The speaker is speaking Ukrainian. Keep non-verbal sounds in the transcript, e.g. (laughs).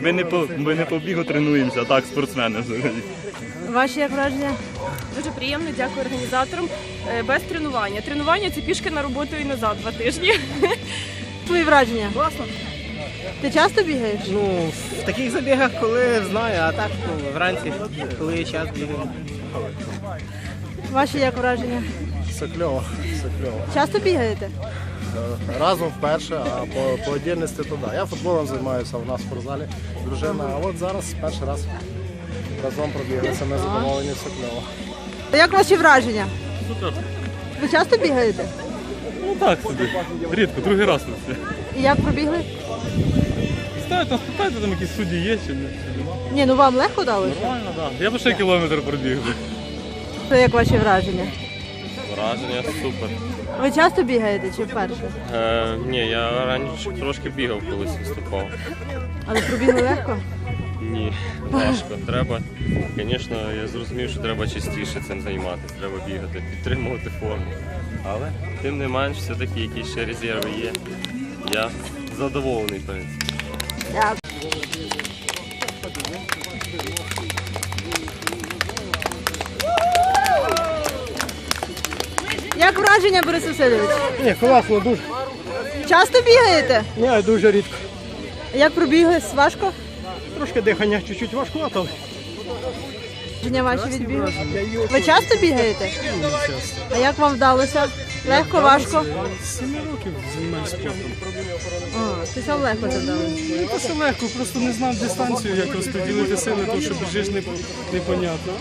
Ми не по ми не по бігу тренуємося, а так спортсмени взагалі. Ваші як враження? Дуже приємно, дякую організаторам. Е, Без тренування. Тренування це пішки на роботу і назад два тижні. (laughs) Твої враження? Класно. Ти часто бігаєш? Ну, в таких забігах, коли знаю, а так ну, вранці, коли є час бігаю. Ваші як враження? Все кльово, все кльово. Часто бігаєте? Е, Разом вперше, а по, по отдільності то да. Я футболом займаюся в нас в спортзалі. Дружина, а от зараз перший раз разом пробіглися, ми задоволені, все кльово. Як ваші враження? Ви часто бігаєте? Ну так собі. Рідко, другий раз на це. І як пробігли? Ставить нас питайте, там якісь судді є чи не. Ні, ну вам легко далося? Нормально, так. Я б ще кілометр пробіг. би. То як ваші враження? Враження супер. Ви часто бігаєте чи вперше? Е, ні, я раніше трошки бігав, колись виступав. Але пробігли легко? Ні, важко. Треба, звісно, я зрозумів, що треба частіше цим займатися, треба бігати, підтримувати форму. Але тим не менш, все-таки якісь ще резерви є. Я задоволений, в принципі. Як враження, Борис Васильович? Ні, класно, дуже. Часто бігаєте? Ні, дуже рідко. Як пробігли? Важко? Трошки дихання чуть-чуть важкувато. Враження ваші від бігу? Ви часто бігаєте? А як вам вдалося? Легко, важко? Сіми років займаюся спортом. А, то вам легко це вдалося. Ну, то легко, просто не знав дистанцію, як розподілити сили, тому що біжиш не, непонятно.